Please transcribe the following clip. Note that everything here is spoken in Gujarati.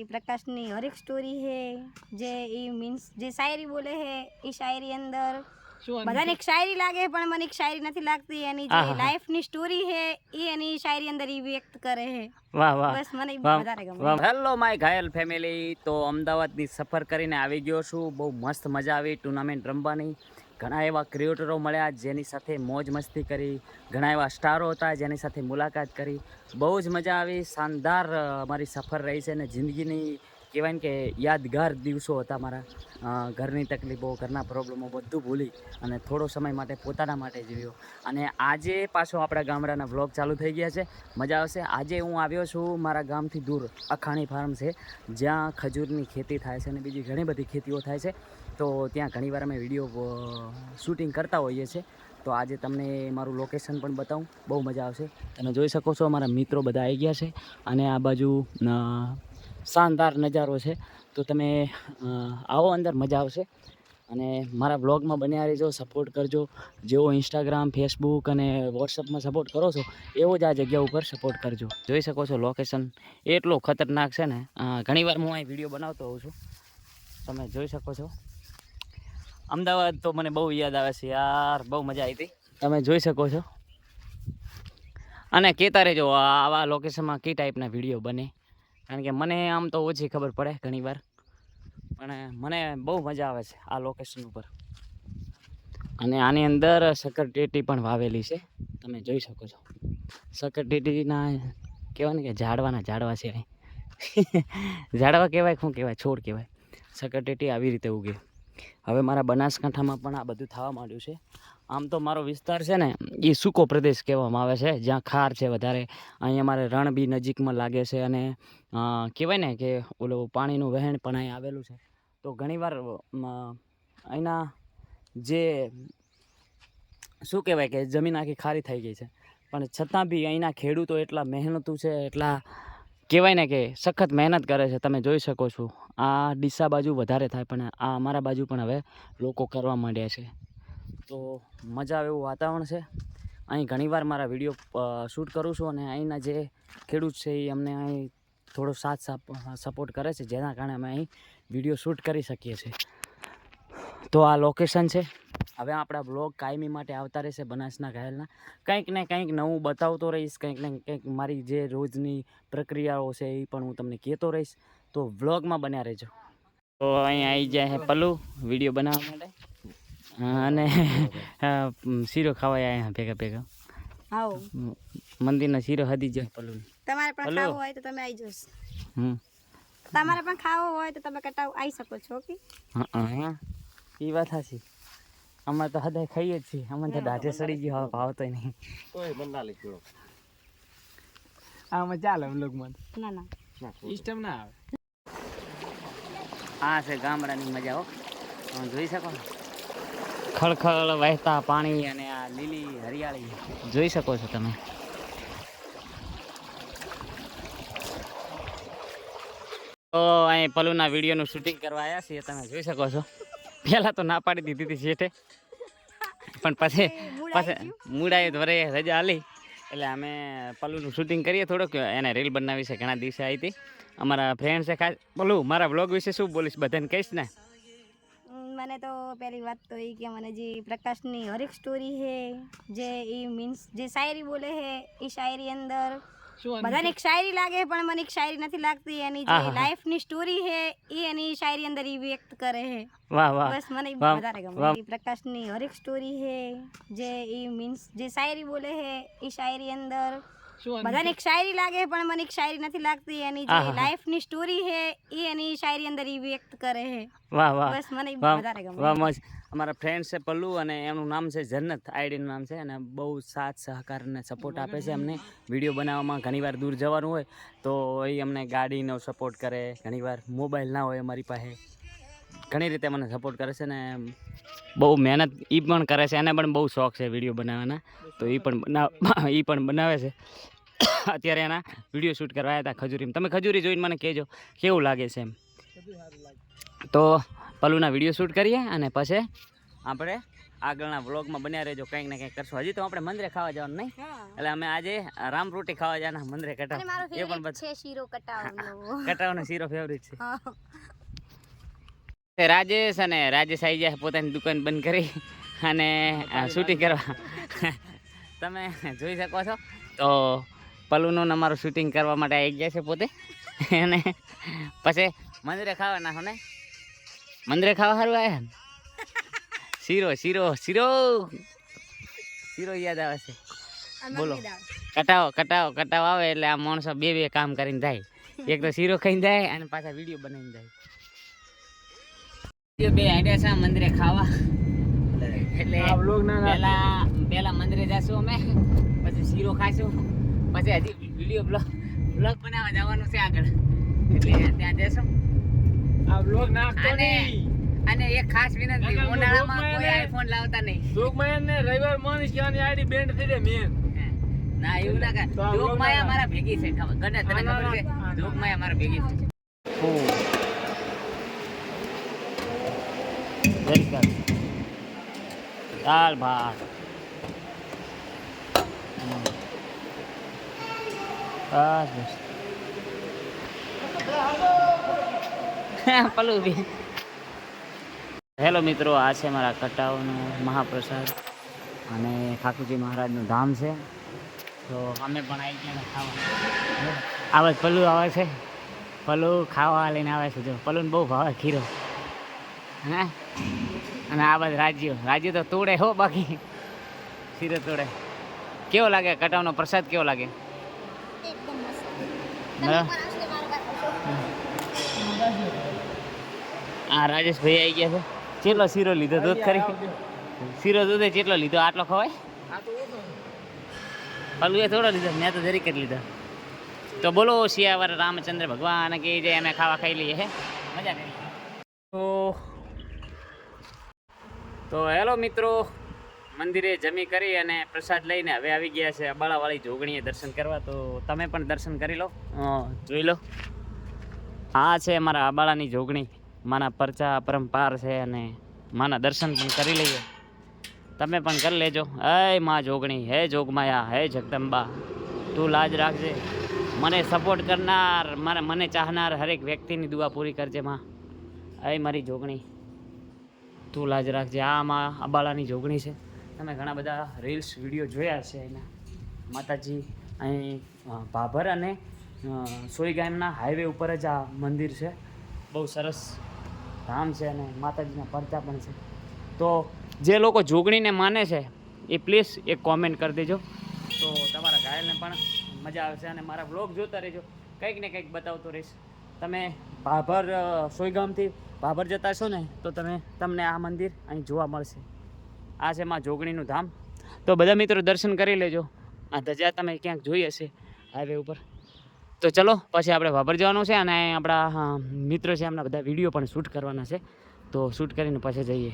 એ પ્રકાશની હરેક સ્ટોરી હે જે એ મીન્સ જે શાયરી બોલે હે એ શાયરી અંદર બધાને એક શાયરી લાગે પણ મને એક શાયરી નથી લાગતી. એની જે લાઈફ લાઈફની સ્ટોરી હે એ એની શાયરી અંદર એ વ્યક્ત કરે હે. વાહ વાહ. બસ મને વધારે ગમે. હેલો માય ઘાયલ ફેમિલી તો અમદાવાદની સફર કરીને આવી ગયો છું. બહુ મસ્ત મજા આવી ટુર્નામેન્ટ રમવાની. ઘણા એવા ક્રિએટરો મળ્યા જેની સાથે મોજ મસ્તી કરી, ઘણા એવા સ્ટારો હતા જેની સાથે મુલાકાત કરી. બહુ જ મજા આવી, શાનદાર અમારી સફર રહી છે અને જિંદગીની કહેવાય ને કે યાદગાર દિવસો હતા મારા. ઘરની તકલીફો, ઘરના પ્રોબ્લેમો બધું ભૂલી અને થોડો સમય માટે પોતાના માટે જીવ્યો અને આજે પાછો આપણા ગામડાના વ્લોગ ચાલુ થઈ ગયા છે. મજા આવશે. આજે હું આવ્યો છું મારા ગામથી દૂર, અખાણી ફાર્મ છે. જ્યાં ખજૂરની ખેતી થાય છે અને બીજી ઘણી બધી ખેતીઓ થાય છે. તો ત્યાં ઘણીવાર અમે વીડિયો શૂટિંગ કરતા હોઈએ છીએ. તો આજે તમને મારું લોકેશન પણ બતાવું. બહુ મજા આવશે. તમે જોઈ શકો છો મારા મિત્રો બધા આવી ગયા છે. અને આ બાજુ શાનદાર નજારો છે. તો તમે આવો અંદર, મજા આવશે. અને મારા બ્લોગમાં બન્યા રહેજો સપોર્ટ કરજો. જેવો ઇન્સ્ટાગ્રામ ફેસબુક અને વોટ્સઅપમાં સપોર્ટ કરો છો, એવો જ આ જગ્યા ઉપર સપોર્ટ કરજો. જોઈ શકો છો લોકેશન એટલો ખતરનાક છે ને ઘણીવાર હું અહીં વીડિયો બનાવતો હોઉં છું. તમે જોઈ શકો છો. અમદાવાદ તો મને બહુ યાદ આવે છે યાર, બહુ મજા આવી હતી. તમે જોઈ શકો છો. અને કહેતા રહેજો, આવા લોકેશનમાં કઈ ટાઈપના વીડિયો બને. કારણ કે મને આમ તો ઓછી ખબર પડે ઘણીવાર. પણ મને બહુ મજા આવે છે આ લોકેશન ઉપર. અને આની અંદર સકરટેટી પણ વાવેલી છે. તમે જોઈ શકો છો. સકરટેટીના કહેવાય ને કે ઝાડવાના ઝાડવા છે. ઝાડવા કહેવાય, શું કહેવાય? છોડ કહેવાય. સકરટેટી આવી રીતે ઉગે. હવે મારા બનાસકાંઠામાં પણ આ બધું થવા માંડ્યું છે. આમ તો મારો વિસ્તાર છે ને એ સૂકો પ્રદેશ કહેવામાં આવે છે, જ્યાં ખાર છે વધારે. અહીંયા અમારે રણ બી નજીકમાં લાગે છે અને કહેવાય ને કે ઓલું પાણીનું વહેણ પણ અહીં આવેલું છે. તો ઘણીવાર અહીંના જે, શું કહેવાય કે જમીન આખી ખારી થઈ ગઈ છે. પણ છતાં બી અહીંના ખેડૂતો એટલા મહેનતુ છે, એટલા કહેવાય ને કે સખત મહેનત કરે છે, તમે જોઈ શકો છો. આ ડીસા બાજુ વધારે થાય, પણ આ અમારા બાજુ પણ હવે લોકો કરવા માંડ્યા છે. તો મજા આવે એવું વાતાવરણ છે. અહીં ઘણીવાર મારા વીડિયો શૂટ કરું છું અને અહીંના જે ખેડૂત છે એ અમને અહીં થોડો સાથ સપોર્ટ કરે છે, જેના કારણે અમે અહીં વીડિયો શૂટ કરી શકીએ છીએ. તો આ લોકેશન છે. હવે આપણા બ્લોગ કાયમી માટે આવતા રહેશે બનાસના ઘાયલના. કંઈક ને કંઈક નવું બતાવતો રહીશ કંઈક ને કંઈક મારી જે રોજની પ્રક્રિયાઓ છે એ પણ હું તમને કહેતો રહીશ. તો વ્લોગમાં બન્યા રહેજો. તો અહીંયા આવી જાય છે પલ્લુ વીડિયો બનાવવા માટે. અને શીરો ખાવાય અહીંયા ભેગા ભેગા. મંદિરનો શીરો હદી જાય પલ્લુ તમારે પણ. ખાવું હોય તો તમે આવી જશો. હમ. તમારે પણ ખાવો હોય તો તમે કટાવ આવી શકો છો કે હા હા એ વાત સાચી અમારે તો હદાય ખાઈએ જ છીએ. અમને તો દાઢે સડી ગયો હવે ભાવતોય નહીં. તોય મને ના લીધો આમાં ચાલે વ્લોગમાં ના ના. સિસ્ટમ ના આવે. આ છે ગામડાની મજા હો. તમે જોઈ શકો? ને ખળખળ વહેતા પાણી અને આ લીલી હરિયાળી. જોઈ શકો છો તમે? તો અહીં પલુના વિડીયોનું શૂટિંગ કરવા આવ્યા છીએ. તમે જોઈ શકો છો? પહેલાં તો ના પાડી દીધી હતી શેઠે. પણ પછી પછી મૂડાએ ધોરે રજા આલી. એટલે અમે પલ્લુનું શૂટિંગ કરીએ થોડુંક. એને રીલ બનાવી છે ઘણા દિવસે આવી હતી. અમારા ફ્રેન્ડ છે ખાસ. પલુ મારા બ્લોગ વિશે શું બોલીશ? બધાને કહીશ ને? મને તો પહેલી વાત તો એ કે મને જે પ્રકાશની હરેક સ્ટોરી હે જે એ મીન્સ જે શાયરી બોલે હે એ શાયરી અંદર બધાને એક શાયરી લાગે પણ મને એક શાયરી નથી લાગતી. એની જે લાઈફની સ્ટોરી હે એ એની શાયરી અંદર એ વ્યક્ત કરે છે. વાહ વાહ. બસ મને વધારે ગમે. પ્રકાશની હરેક સ્ટોરી હે જે એ મીન્સ જે શાયરી બોલે હે એ શાયરી અંદર બધાને એક શાયરી લાગે પણ મને એક શાયરી નથી લાગતી. એની જે લાઈફ લાઈફની સ્ટોરી હે એ એની શાયરી અંદર એ વ્યક્ત કરે છે. વાહ વાહ. બસ મને વધારે ગમે. વાહ મસ્ત. અમારા ફ્રેન્ડ છે પલ્લુ અને એનું નામ છે જન્નત આઈડીનું નામ છે. અને બહુ સાથ સહકાર અને સપોર્ટ આપે છે અમને. વીડિયો બનાવવામાં ઘણીવાર દૂર જવાનું હોય તો એ અમને ગાડીનો સપોર્ટ કરે. ઘણીવાર મોબાઈલ ના હોય અમારી પાસે. ઘણી રીતે મને સપોર્ટ કરે છે ને બહુ મહેનત એ પણ કરે છે. એને પણ બહુ શોખ છે વીડિયો બનાવવાના. તો એ પણ બનાવ એ પણ બનાવે છે. અત્યારે એના વીડિયો શૂટ કરવા આવ્યા હતા ખજૂરીમાં. તમે ખજૂરી જોઈને મને કહેજો કેવું લાગે છે એમ? તો પલુના વીડિયો શૂટ કરીએ અને પછી આપણે આગળના વ્લોગમાં બન્યા રહેજો. કંઈક ને કંઈક કરશું. હજી તો આપણે મંદિરે ખાવા જવાનું નહીં. એટલે અમે આજે રામ રોટી ખાવા જવાના મંદિરે કટાવ. એ પણ શીરો કટાવનો શીરો ફેવરિટ છે. તે રાજેશ અને રાજેશ આવી જાય પોતાની દુકાન બંધ કરી અને શૂટિંગ કરવા. તમે જોઈ શકો છો. તો પલુનું અમારું શૂટિંગ કરવા માટે આવી ગયા છે પોતે. અને પછી મંદિરે ખાવાના નાખો ને મંદિરે ખાવા સારું આવ્યા શીરો શીરો શીરો. શીરો યાદ આવે છે. બોલો. કટાવો કટાવો કટાવો આવે એટલે આ માણસો બે બે કામ કરીને જાય. એક તો શીરો ખાઈને જાય અને પાછા વીડિયો બનાવીને જાય. બે આઈડિયા છે મંદિરે ખાવા. એટલે પેલા પેલા મંદિરે જશું અમે પછી શીરો ખાશું પછી હજી વીડિયો બ્લોગ બ્લોગ બનાવવા જવાનું છે આગળ. એટલે ત્યાં જશું આ બ્લોગ નાખતો અને નહીં. અને એક ખાસ વિનંતી ઉનાળામાં કોઈ આઈફોન લાવતા નહીં. લોકમાં ને રવિવાર મન ક્યાંની આઈડી બેન્ડ થઈ જાય મેન ના એવું ના તો આ માયા મારા ભેગી છે ખબર ગણે તને ખબર છે? ના, ના. માયા મારા ભેગી છે. દાળ ભાત. બસ બસ. પલું હેલો મિત્રો, આ છે મારા કટાવનો મહાપ્રસાદ અને ઠાકોરજી મહારાજનું ધામ છે. તો અમે પણ આવી ગયા ખાવા. આવે પલ્લુ આવે છે. પલ્લુ ખાવા લઈને આવે છે. જો, પલ્લુને બહુ ભાવે ખીરો. હે? અને આ બધા રાજ્યો. રાજ્ય તો તોડે હો બાકી. શીરો તોડે. કેવો લાગે? કટાવનો પ્રસાદ કેવો લાગે? હા. રાજેશભાઈ આવી ગયા છે. ચેટલો શીરો લીધો દૂધ ખરી. શીરો દૂધે ચેટલો લીધો? આટલો ખવાય? પલુએ થોડો લીધો. મેં તો જરીક જ લીધો. તો બોલો શિયાવર રામચંદ્ર ભગવાન કે જે અમે ખાવા ખાઈ લઈએ હે. મજા કરી. તો તો હેલો મિત્રો મંદિરે જમી કરી અને પ્રસાદ લઈને હવે આવી ગયા છે અબાળાવાળી જોગણીએ દર્શન કરવા. તો તમે પણ દર્શન કરી લો. જોઈ લો. આ છે મારા અબાળાની જોગણી. માના પરચા પરંપાર છે અને માના દર્શન પણ કરી લઈએ. તમે પણ કરી લેજો. હે માં જોગણી હે જોગમાયા હે જગદંબા. તું લાજ રાખજે. મને સપોર્ટ કરનાર મારા મને ચાહનાર હરેક વ્યક્તિની દુઆ પૂરી કરજે માં. હે મારી જોગણી. તું લાજ રાખજે. આ માં અબાળાની જોગણી છે. તમે ઘણા બધા રીલ્સ વીડિયો જોયા છે એના. માતાજી, અહીં ભાભર અને સોઈ ગામના હાઈવે ઉપર જ આ મંદિર છે. બહુ સરસ ધામ છે અને માતાજીના પરચા પણ છે. તો જે લોકો જોગણીને માને છે, એ પ્લીઝ એક કોમેન્ટ કરી દેજો. તો તમારા ઘાયલને પણ મજા આવશે અને મારા બ્લોગ જોતા રહેજો. કંઈક ને કંઈક બતાવતો રહીશ. તમે ભાભર સોયગામથી ભાભર જતા છો ને, તો તમે, તમને આ મંદિર અહીં જોવા મળશે. આ છે માં જોગણીનું ધામ. તો બધા મિત્રો દર્શન કરી લેજો. આ ધજા તમે ક્યાંક જોઈ હશે હાઈવે ઉપર. તો ચલો, પછી આપણે ભાભર જવાનું છે અને આપણા મિત્રો છે એમના બધા વીડિયો પણ શૂટ કરવાના છે. તો શૂટ કરીને પછી જઈએ.